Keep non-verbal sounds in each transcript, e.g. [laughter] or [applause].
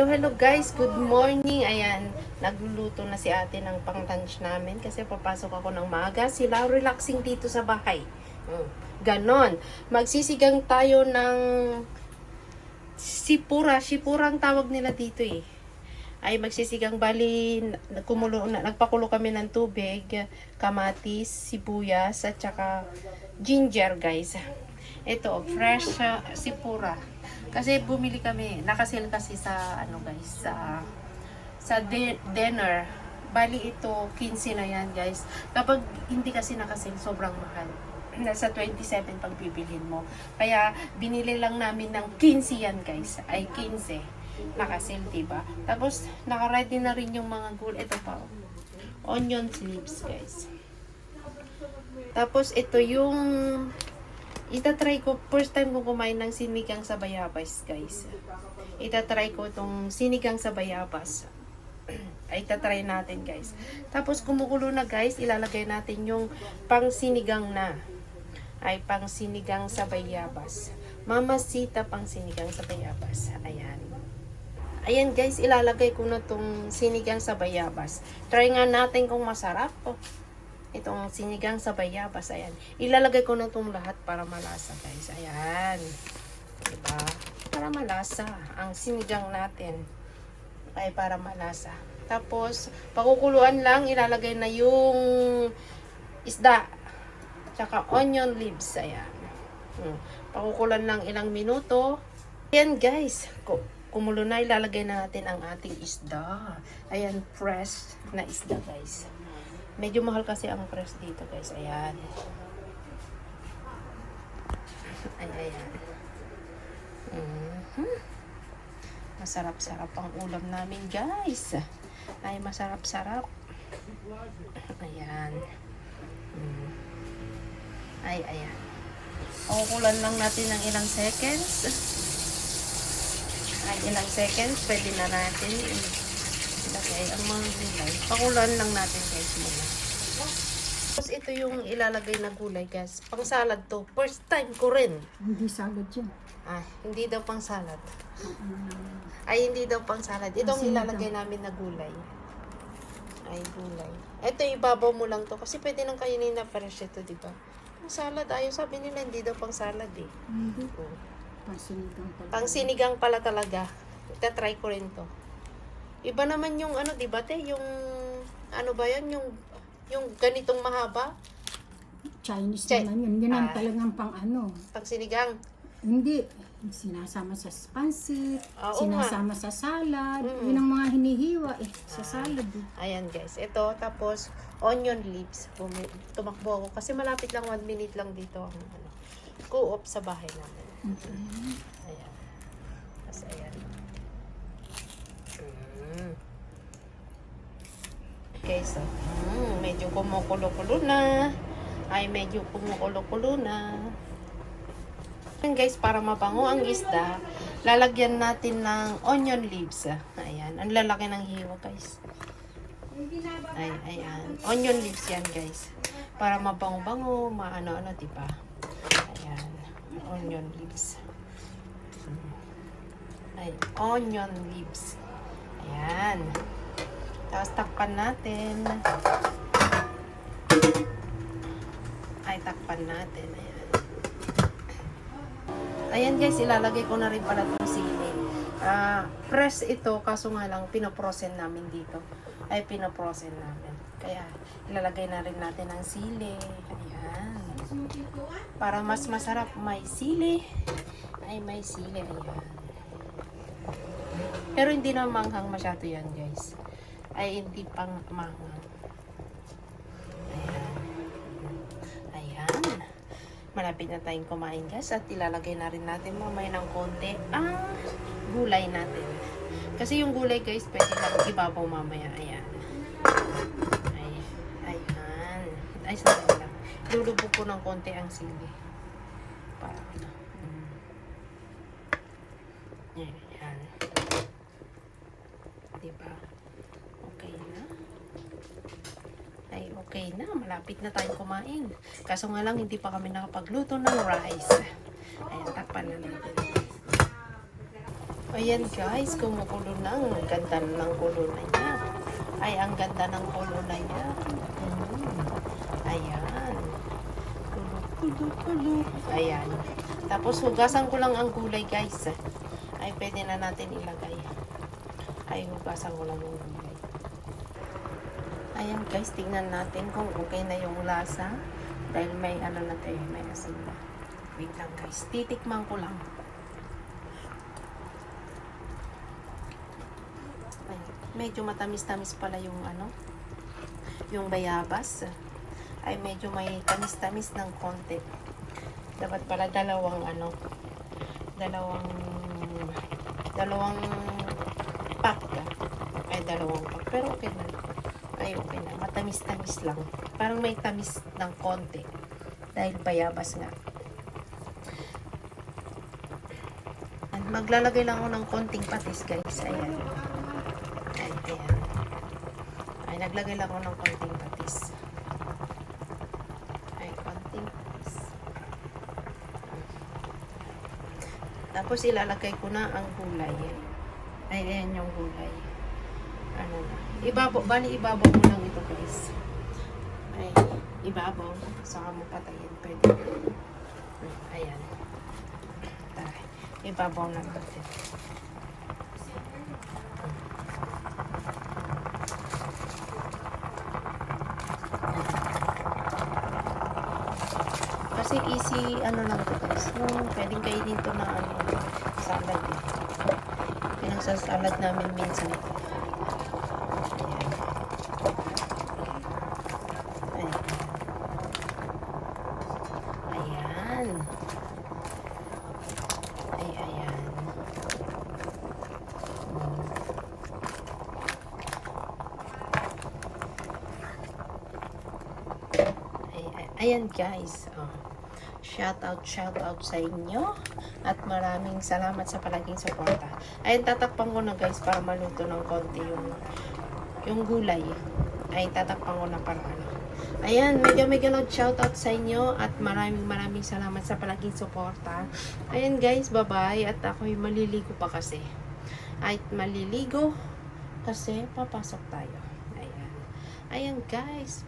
Hello, hello guys. Good morning. Ayan, nagluluto na si ate ng pang-lunch namin kasi papasok ako ng maaga. Sila relaxing dito sa bahay. Mm. Ganon. Magsisigang tayo ng sipura. Sipura ang tawag nila dito eh. Ay magsisigang bali, kumulo, na, nagpakulo kami ng tubig, kamatis, sibuyas, at saka ginger guys. Ito, fresh uh, sipura. Kasi bumili kami, nakasil kasi sa ano guys, sa sa di- dinner. Bali ito 15 na yan guys. Kapag hindi kasi nakasil, sobrang mahal. [clears throat] Nasa 27 pag bibilhin mo. Kaya binili lang namin ng 15 yan guys. Ay 15. Nakasil, diba? Tapos naka-ready na rin yung mga gulay. Ito pa. oh. Onion leaves guys. Tapos ito yung Itatry ko, first time ko kumain ng sinigang sa bayabas, guys. Itatry ko itong sinigang sa bayabas. [clears throat] Ay, itatry natin, guys. Tapos, kumukulo na, guys. Ilalagay natin yung pang sinigang na. Ay, pang sinigang sa bayabas. Mamasita pang sinigang sa bayabas. Ayan. Ayan, guys. Ilalagay ko na tong sinigang sa bayabas. Try nga natin kung masarap. Oh itong sinigang sa bayabas. Ayan. Ilalagay ko na itong lahat para malasa, guys. Ayan. Diba? Para malasa. Ang sinigang natin ay para malasa. Tapos, pakukuluan lang, ilalagay na yung isda. Tsaka onion leaves. Ayan. Hmm. Pakukulan lang ilang minuto. Ayan, guys. Ku- Kumulo na, ilalagay na natin ang ating isda. Ayan, fresh na isda, guys. Medyo mahal kasi ang press dito guys. Ayan. Ay, ayan. Mhm. Masarap-sarap ang ulam namin guys. Ay, masarap-sarap. Ayan. Mm. Ay, ayan. Kukulan lang natin ng ilang seconds. Ay, ilang seconds. Pwede na natin ilagay ang mga gulay. Pakulan lang natin guys muna. Tapos ito yung ilalagay na gulay guys. Pang salad to. First time ko rin. Hindi salad yan. Ah, hindi daw pang salad. Ay, hindi daw pang salad. Ito ang ilalagay namin na gulay. Ay, gulay. Ito, ibabaw mo lang to. Kasi pwede nang kainin na fresh ito, di ba? Ang salad, ayaw sabi nila, hindi daw pang salad eh. Hindi. Oh. Pasinigang pala. Pang sinigang pala talaga. Ita-try ko rin to. Iba naman yung ano, di ba te? Yung, ano ba yan? Yung, yung ganitong mahaba? Chinese Chi- naman yun. Yun ang Ah. talagang pang ano. Pang sinigang. Hindi. Sinasama sa pansit. Oo sinasama sa salad. Mm. Yun ang mga hinihiwa eh. Sa Ah. salad eh. Ayan guys. Ito, tapos onion leaves. Bumi- Tumakbo ako. Kasi malapit lang, one minute lang dito ang ano, co-op sa bahay namin. Ayan. Tapos ayan. Mm. Okay, so, mm, medyo kumukulo-kulo na. Ay, medyo kumukulo-kulo na. Ayan guys, para mabango ang isda, lalagyan natin ng onion leaves. Ayan, ang lalaki ng hiwa guys. Ay, ayan. Onion leaves yan guys. Para mabango-bango, maano-ano, diba? Ayan, onion leaves. Ay, onion leaves. Ayan. Tapos takpan natin. Ay, takpan natin. Ayan. Ayan guys, ilalagay ko na rin pala itong sili. Ah, press ito, kaso nga lang, pinoprosen namin dito. Ay, pinoprosen namin. Kaya, ilalagay na rin natin ang sili. Ayan. Para mas masarap, may sili. Ay, may sili. Ayan. Pero hindi na manghang masyado yan, guys. Ay, hindi pang manghang. Ayan. Ayan. Malapit na tayong kumain, guys. At ilalagay na rin natin mamaya ng konti ang gulay natin. Kasi yung gulay, guys, pwede lang ibabaw mamaya. Ayan. Ay, ayan. Ay, sorry lang. Lulubog ko ng konti ang sili. Para ano. Mm. Ayan. Diba? Okay na. Ay, okay na. Malapit na tayong kumain. Kaso nga lang, hindi pa kami nakapagluto ng rice. Ayan, takpan na natin. Ayan guys, kumukulo na. Ang ganda ng kulo na niya. Ay, ang ganda ng kulo na niya. Mm. Ayan. Kulo, kulo, kulo. Ayan. Tapos hugasan ko lang ang gulay guys. Ay, pwede na natin ilagay. Ay, hugasan ko lang yung gulay. Ayan guys, tingnan natin kung okay na yung lasa. Dahil may ano na tayo, may asin na. Wait lang guys, titikman ko lang. Ay, medyo matamis-tamis pala yung ano, yung bayabas. Ay medyo may tamis-tamis ng konti. Dapat pala dalawang ano, dalawang dalawang pack. Ay dalawang pack. Pero okay na. Ay okay na. Matamis-tamis lang. Parang may tamis ng konti. Dahil bayabas nga. At maglalagay lang ako ng konting patis guys. Ayan. Ay, ayan. Ay, naglagay lang ako ng konting patis. Ay, konting patis. Tapos ilalagay ko na ang gulay. Ay, ayan yung gulay. Ano na. Ibabaw, bali ibabaw mo lang ito guys. Ay, ibabaw. Saka mo patayin. Pwede. Ayan. Tara. Ibabaw na natin. Kasi easy, ano lang to guys. Yung pwedeng kainin to na ano, salad eh. Pinagsasalad namin minsan. Ayan. Ay, ayan. Ay, ay, ayan guys. Shout out, shout out sa inyo. At maraming salamat sa palaging suporta. Ayan, tatakpan ko na guys para maluto ng konti yung yung gulay. Ay, tatakpan ko na para ano. Ayan, mega mega loud shout out sa inyo at maraming maraming salamat sa palaging suporta. Ayan guys, bye-bye at ako'y maliligo pa kasi. Ay, maliligo kasi papasok tayo. Ayan. Ayan guys.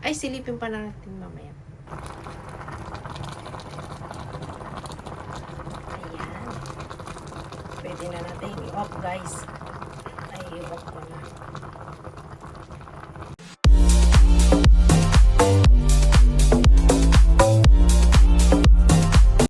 Ay, silipin pa na natin mamaya. Ayan. Pwede na natin i-off guys. Ay, i-off ko na.